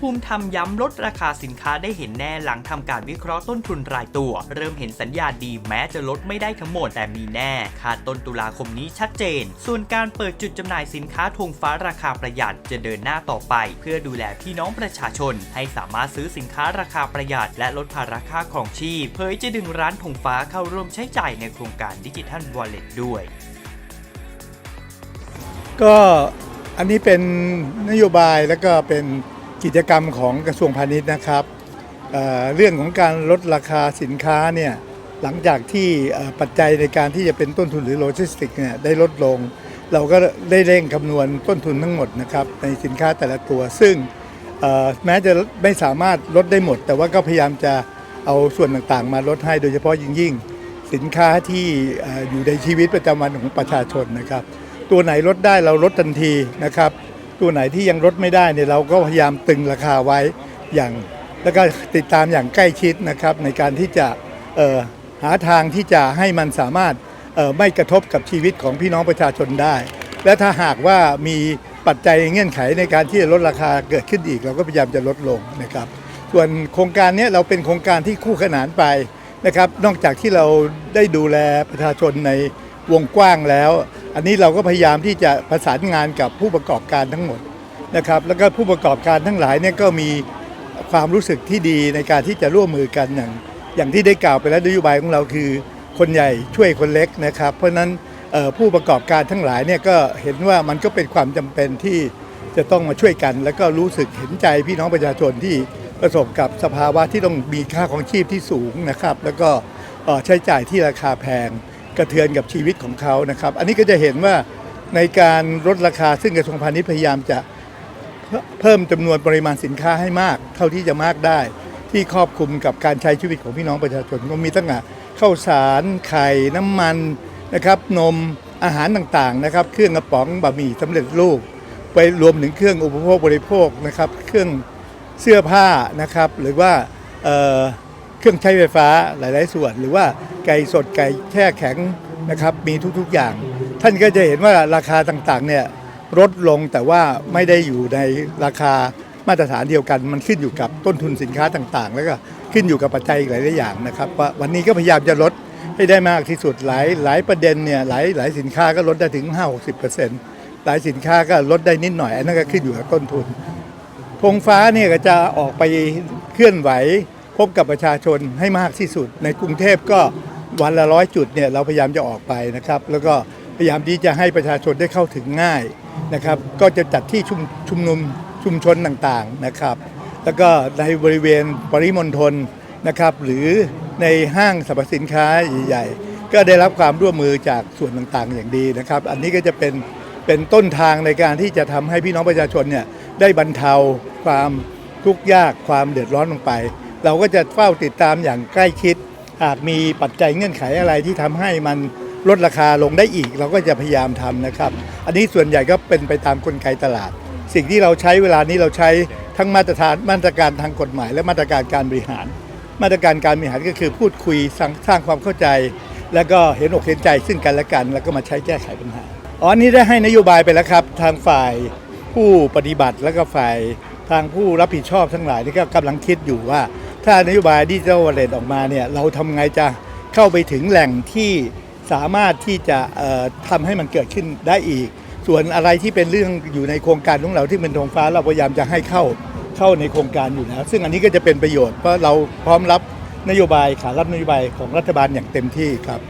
ภูมิธรรมย้ำลดราคาสินค้าได้เห็นแน่หลังทำการวิเคราะห์ต้นทุนรายตัว เริ่มเห็นสัญญาณดีแม้จะลดไม่ได้ทั้งหมดแต่มีแน่คาดต้นตุลาคมนี้ชัดเจน ส่วนการเปิดจุดจำหน่ายสินค้าธงฟ้าราคาประหยัดจะเดินหน้าต่อไป เพื่อดูแลพี่น้องประชาชน ให้สามารถซื้อสินค้าราคาประหยัด และลดภาระค่าของชีพเผยจะดึงร้านธงฟ้าเข้าร่วมใช้จ่ายในโครงการดิจิทัลวอลเล็ตด้วย ก็อันนี้เป็นนโยบายและก็เป็น กิจกรรมของกระทรวงพาณิชย์นะครับเเรื่องของการลดราคาสินค้าเนี่ยหลังจากที่ปัจจัยในการที่จะเป็นต้นทุนหรือโลจิสติกเนี่ยได้ลดลง เราก็ได้เร่งคำนวณต้นทุนทั้งหมดนะครับในสินค้าแต่ละตัว ซึ่งแม้จะไม่สามารถลดได้หมด แต่ว่าก็พยายามจะเอาส่วนต่างๆ มาลดให้โดยเฉพาะยิ่งยิ่งๆสินค้าที่เอ่อยู่ในชีวิตประจำวันของประชาชนนะครับ ตัวไหนลดได้เราลดทันทีนะครับ ตัวไหนที่ยังลดไม่ได้เนี่ยเราก็พยายามตึงราคาไว้อย่าง แล้วก็ติดตามอย่างใกล้ชิดนะครับ ในการที่จะหาทางที่จะให้มันสามารถไม่กระทบกับชีวิตของพี่น้องประชาชนได้ และถ้าหากว่ามีปัจจัยเงื่อนไขในการที่จะลดราคาเกิดขึ้นอีก เราก็พยายามจะลดลงนะครับ ส่วนโครงการนี้เราเป็นโครงการที่คู่ขนานไปนะครับ นอกจากที่เราได้ดูแลประชาชนในวงกว้างแล้ว อันนี้เราก็พยายามที่จะประสานงานกับผู้ประกอบการทั้งหมดนะครับ แล้วก็ผู้ประกอบการทั้งหลายเนี่ยก็มีความรู้สึกที่ดีในการที่จะร่วมมือกันอย่างอย่างที่ได้กล่าวไปแล้วนโยบายของเราคือ คนใหญ่ช่วยคนเล็กนะครับ เพราะฉะนั้นผู้ประกอบการทั้งหลายเนี่ยก็เห็นว่ามันก็เป็นความจำเป็นที่จะต้องมาช่วยกัน แล้วก็รู้สึกเห็นใจพี่น้องประชาชนที่ประสบกับสภาวะที่ต้องมีค่าของชีพที่สูงนะครับ แล้วก็ใช้จ่ายที่ราคาแพง กระเทือนกับชีวิตของเขานะครับ อันนี้ก็จะเห็นว่าในการลดราคาซึ่งกระทรวงพาณิชย์พยายามจะเพิ่มจำนวนปริมาณสินค้าให้มาก เท่าที่จะมากได้ ที่ครอบคลุมกับการใช้ชีวิตของพี่น้องประชาชนก็มีตั้งแต่ข้าวสารไข่น้ำมันนะครับนมอาหารต่างๆนะครับ เครื่องกระป๋องบะหมี่สำเร็จรูปไปรวมถึงเครื่องอุปโภคบริโภคนะครับ เครื่องเสื้อผ้านะครับ หรือว่า เครื่องใช้ไฟฟ้าหลาย ๆ ส่วน หรือว่าไก่สดไก่แช่แข็งนะครับมีทุกๆอย่าง ท่านก็จะเห็นว่าราคาต่างๆเนี่ยลดลงแต่ว่าไม่ได้อยู่ในราคามาตรฐานเดียวกัน มันขึ้นอยู่กับต้นทุนสินค้าต่างๆ แล้วก็ขึ้นอยู่กับปัจจัยอีกหลายๆอย่างนะครับว่าวันนี้ก็พยายามจะลดให้ได้มากที่สุดหลายหลายประเด็นเนี่ยหลายหลายสินค้าก็ลดได้ถึง 5-60%หลายสินค้าก็ลดได้นิดหน่อยอันนั้นก็ขึ้นอยู่กับต้นทุนธงฟ้าเนี่ยก็จะออกไปเคลื่อนไหว พบกับประชาชนให้มากที่สุด ในกรุงเทพก็วันละร้อยจุดเนี่ยเราพยายามจะออกไปนะครับ แล้วก็พยายามที่จะให้ประชาชนได้เข้าถึงง่ายนะครับ ก็จะจัดที่ชุมชุมนุมชุมชนต่างๆนะครับ แล้วก็ในบริเวณปริมณฑลนะครับ หรือในห้างสรรพสินค้าใหญ่ๆ ก็ได้รับความร่วมมือจากส่วนต่างๆ อย่างดีนะครับ อันนี้ก็จะเป็นเป็นต้นทางในการที่จะทำให้พี่น้องประชาชนเนี่ยได้บรรเทาความทุกข์ยากความเดือดร้อนลงไป เราก็จะเฝ้าติดตามอย่างใกล้ชิด หากมีปัจจัยเงื่อนไขอะไรที่ทำให้มันลดราคาลงได้อีก เราก็จะพยายามทำนะครับ อันนี้ส่วนใหญ่ก็เป็นไปตามกลไกตลาด สิ่งที่เราใช้เวลานี้เราใช้ทั้งมาตรฐานมาตรการทางกฎหมาย และมาตรการการบริหาร มาตรการการบริหารก็คือพูดคุยสร้างางความเข้าใจ แล้วก็เห็นอกเห็นใจซึ่งกันและกัน แล้วก็มาใช้แก้ไขปัญหาอ๋ออันนี้ได้ให้นโยบายไปแล้วครับ ทางฝ่ายผู้ปฏิบัติแล้วก็ฝ่ายทางผู้รับผิดชอบทั้งหลายนี่ก็กำลังคิดอยู่ว่า ถ้านโยบายดิจิทัลวอลเล็ตออกมาเนี่ยเราทำไงจะเข้าไปถึงแหล่งที่สามารถที่จะเอ่อทำให้มันเกิดขึ้นได้อีก ส่วนอะไรที่เป็นเรื่องอยู่ในโครงการของเราที่เป็นธงฟ้าเราพยายามจะให้เข้าเข้าในโครงการอยู่แล้วซึ่งอันนี้ก็จะเป็นประโยชน์เพราะเราพร้อมรับนโยบายขารับนโยบายของรัฐบาลอย่างเต็มที่ครับ